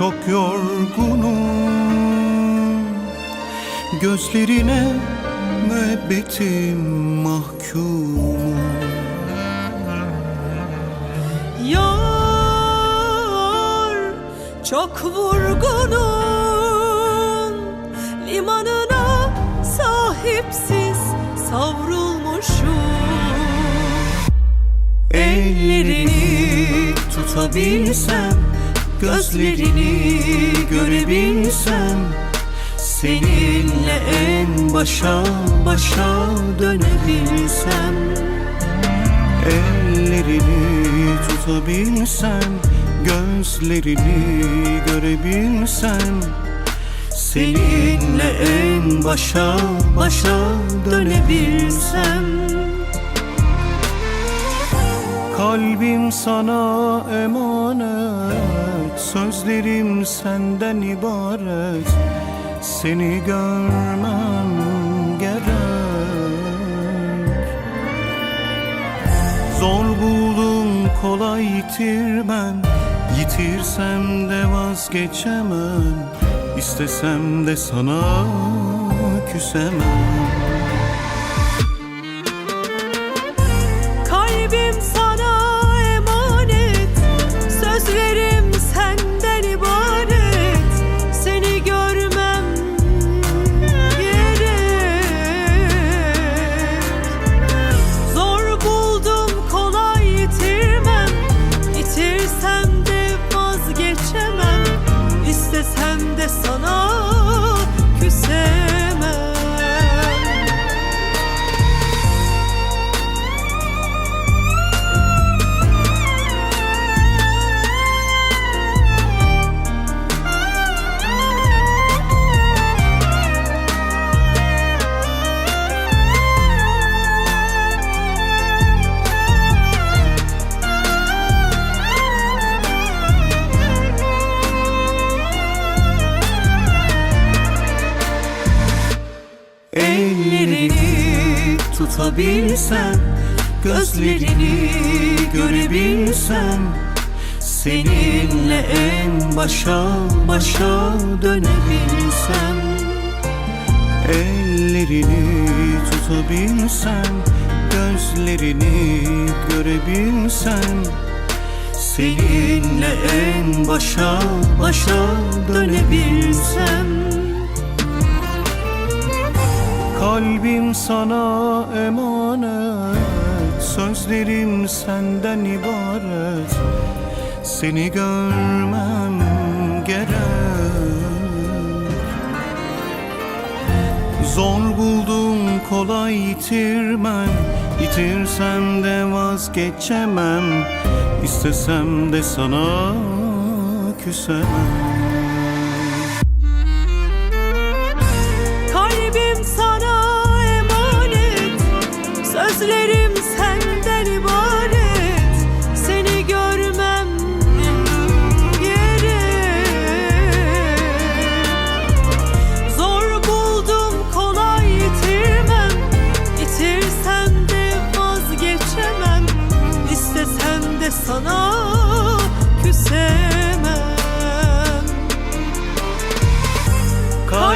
çok yorgunum. Gözlerine müebbetim mahkumum. Yar çok vurgunun limanına sahipsiz savrulmuşum. Ellerini tutabilsem Gözlerini görebilsem Seninle en başa başa dönebilsem Ellerini tutabilsem Gözlerini görebilsem Seninle en başa başa dönebilsem Kalbim sana emanet Sözlerim senden ibaret. Seni görmem gerek. Zor buldum kolay yitirmem Yitirsem de vazgeçemem. İstesem de sana küsemem Ellerini tutabilsem Gözlerini görebilsem Seninle en başa başa dönebilsem Ellerini tutabilsem Gözlerini görebilsem Seninle en başa başa dönebilsem Kalbim sana emanet Sözlerim senden ibaret. Seni görmem gerek. Zor buldum kolay yitirmem. Yitirsem de vazgeçemem. İstesem de sana küsemem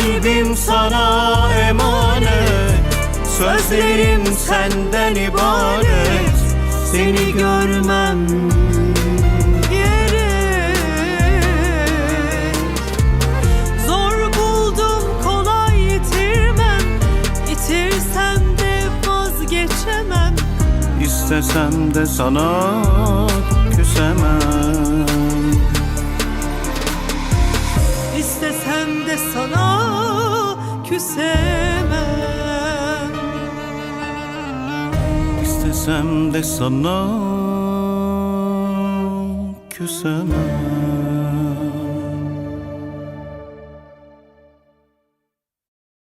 Kalbim sana emanet. Sözlerim senden ibaret. Seni görmem gerek Zor buldum kolay yitirmem. Yitirsem de vazgeçemem. İstesem de sana küsemem küsemem İstesem de sana küsemem